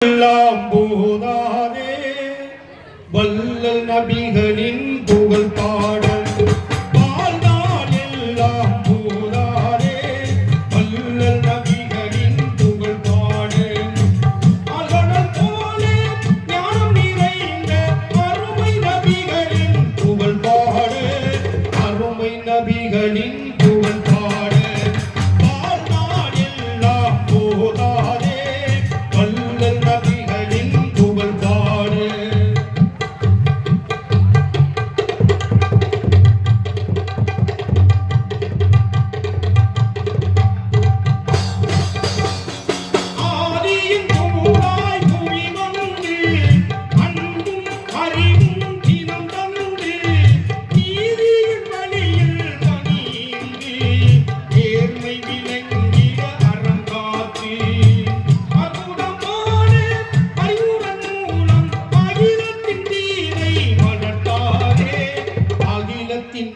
எல்லாம் போதாதே வல்லல் நபிகளே.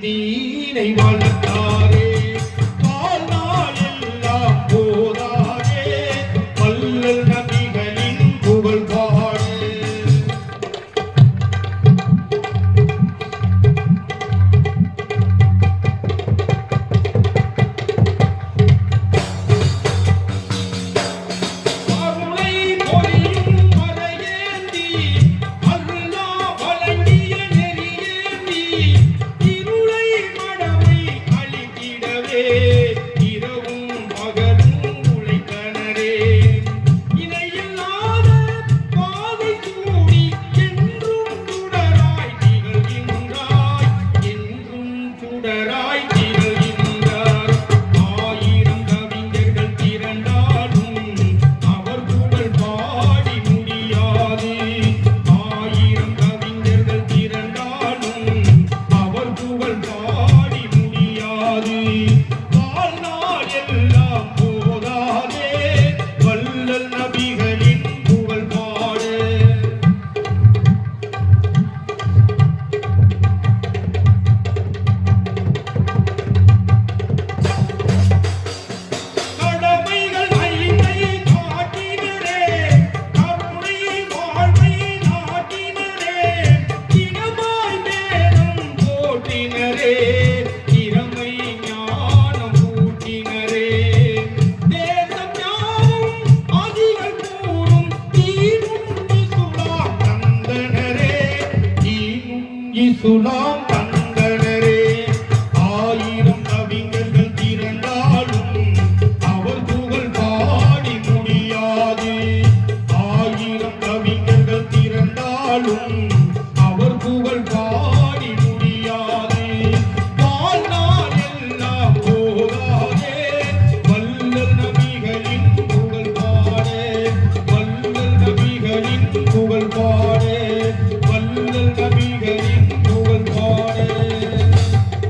தீனை வளர்த்தாரே. வாழ்நாள் எல்லாம் போதாரே வல்லல் நபிகளின் புகழ் பாடு பொறி നമ്മൾ সুলভ